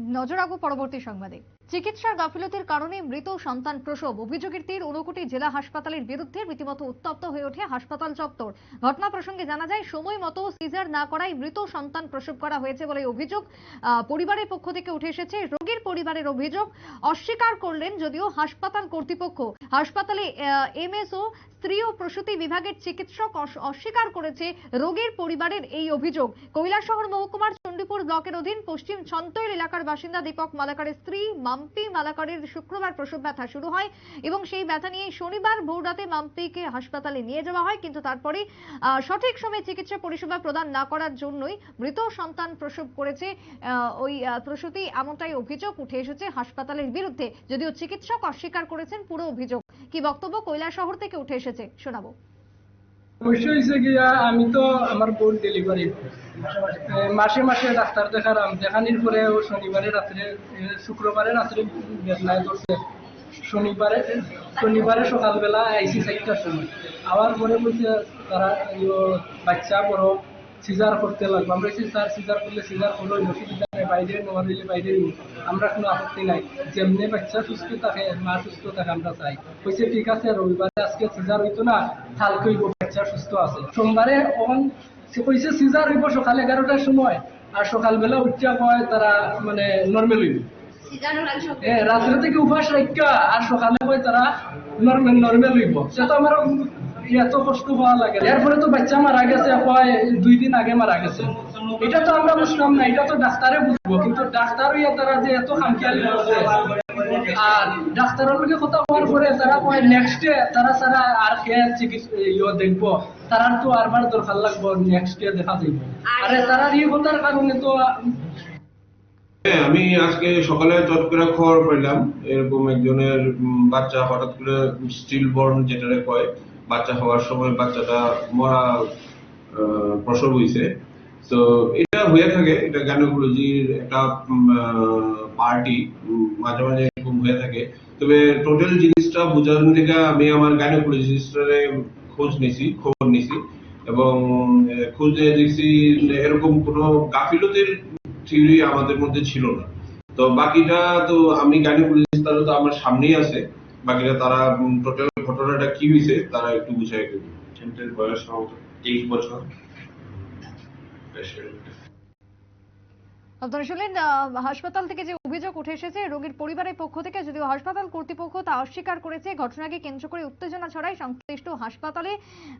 নজর রাখব পরবর্তী সংবাদে। চিকিৎসার গাফিলতির কারণে মৃত সন্তান প্রসব। অভিযোগের তীর ঊনকোটি জেলা হাসপাতালের বিরুদ্ধে রীতিমতো উত্তপ্ত হয়ে ওঠে হাসপাতাল চত্বর। ঘটনা প্রসঙ্গে জানা যায়, সময় মতো সিজার না করায় মৃত সন্তান প্রসব করা হয়েছে বলে অভিযোগ পরিবারের পক্ষ থেকে উঠে এসেছে। রোগীর পরিবারের অভিযোগ, অস্বীকার করলেন যদিও হাসপাতাল কর্তৃপক্ষ। হাসপাতালে এমএসও, স্ত্রী ও প্রসূতি বিভাগের চিকিৎসক অস- অস্বীকার করেছে রোগীর পরিবারের এই অভিযোগ। কৈলাসহর মহকুমার চণ্ডীপুর ব্লকের অধীন পশ্চিম ছন্তৈল এলাকার বাসিন্দা দীপক মালাকারের স্ত্রী মাম্পি মালাকারের শুক্রবার প্রসব ব্যথা শুরু হয় এবং সেই ব্যথা নিয়ে শনিবার ভোররাতে মাম্পিকে হাসপাতালে নিয়ে যাওয়া হয়, কিন্তু তারপরে সঠিক সময়ে চিকিৎসা পরিষেবা প্রদান না করার জন্যই মৃত সন্তান প্রসব করেছে। ওই প্রসূতি এমনটাই অভিযোগ উঠে এসেছে হাসপাতালের বিরুদ্ধে, যদিও চিকিৎসক অস্বীকার করেছেন পুরো অভিযোগ। কি বক্তব্য কৈলাসহর থেকে উঠে এসেছে, শোনাবো। সমস্যা হয়েছে গিয়া আমি তো আমার বোন ডেলিভারি মাসে মাসে ডাক্তার দেখালাম দেখানির পরে ও শনিবারে রাত্রে শুক্রবারে রাত্রে বেদনায় ধরছে শনিবারে শনিবারে সকালবেলা আইসি চারটার সময়। আবার পরে বলছে তারা বাচ্চা বড় সিজার করতে লাগবে। আমরা বলছি স্যার সিজার করলে সিজার করল অসুবিধা নেই বাইরে নেওয়া দিলে বাইরে নিই। আমরা কোনো আপত্তি নাই। যেমনি বাচ্চা সুস্থ থাকে মা সুস্থ থাকে আমরা চাই। কইছে ঠিক আছে রবিবারে আজকে সিজার হইতো না কালকে বাচ্চা সুস্থ আছে। সোমবারে সে কইছে সিজার হইব সকাল এগারোটার সময়। আর সকালবেলা উঠা কয় তারা মানে নর্মাল হইব। হ্যাঁ রাত্রে থেকে উপাস রাখা আর সকালে কয় তারা নর্মাল নর্মাল হইব। সে তো আমার এত কষ্ট হওয়া লাগে এরপরে তো বাচ্চা মারা গেছে দুই দিন আগে মারা গেছে। এটা তো আমরা বুঝলাম না, এটা তো ডাক্তারে বুঝব, কিন্তু ডাক্তার তারা যে এত করছে। আর ডাক্তারের কথা হওয়ার পরে তারা কয় নেক্সট ডে তারা সারা আর কে চিকিৎসা ইয়ে তারার তো আরবার দরকার লাগবো নেক্সট ডে দেখা যাইব। আরে তারা ইয়ে কথার কারণে তো হ্যাঁ আমি আজকে সকালে চট খবর পেলাম, এরকম একজনের বাচ্চা হঠাৎ করে স্টিল বর্ন যেটারে কয় বাচ্চা হওয়ার সময় বাচ্চাটা মরা প্রসব হয়েছে তো এটা হয়ে থাকে, এটা গাইনোকোলজির একটা পার্টি মাঝে মাঝে এরকম হয়ে থাকে। তবে টোটাল জিনিসটা বোঝার থেকে আমি আমার গাইনোকোলজিস্টরে খোঁজ নিছি, খবর নিছি। এবং খোঁজ নিয়ে দেখছি এরকম কোনো গাফিলতির থিওরি আমাদের মধ্যে ছিল না। তো বাকিটা তো আমি তারা তো আমার সামনেই আছে। বাকিটা তারা টোটাল ঘটনাটা কি হয়েছে তারা একটু বুঝাই দেবে ছেলেটির বয়স সম্ভবত তেইশ বছর। আপনারা শুনলেন হাসপাতাল থেকে যে অভিযোগ উঠে এসেছে রোগীর পরিবারের পক্ষ থেকে যদিও হাসপাতাল কর্তৃপক্ষ তা অস্বীকার করেছে ঘটনাকে কেন্দ্র করে উত্তেজনা ছড়ায় সংশ্লিষ্ট হাসপাতালে।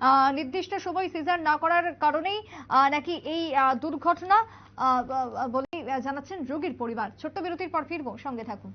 আহ, নির্দিষ্ট সময় সিজার না করার কারণেই আহ, নাকি এই আহ, দুর্ঘটনা বলে জানাচ্ছেন রোগীর পরিবার। ছোট্ট বিরতির পর ফিরবো সঙ্গে থাকুন।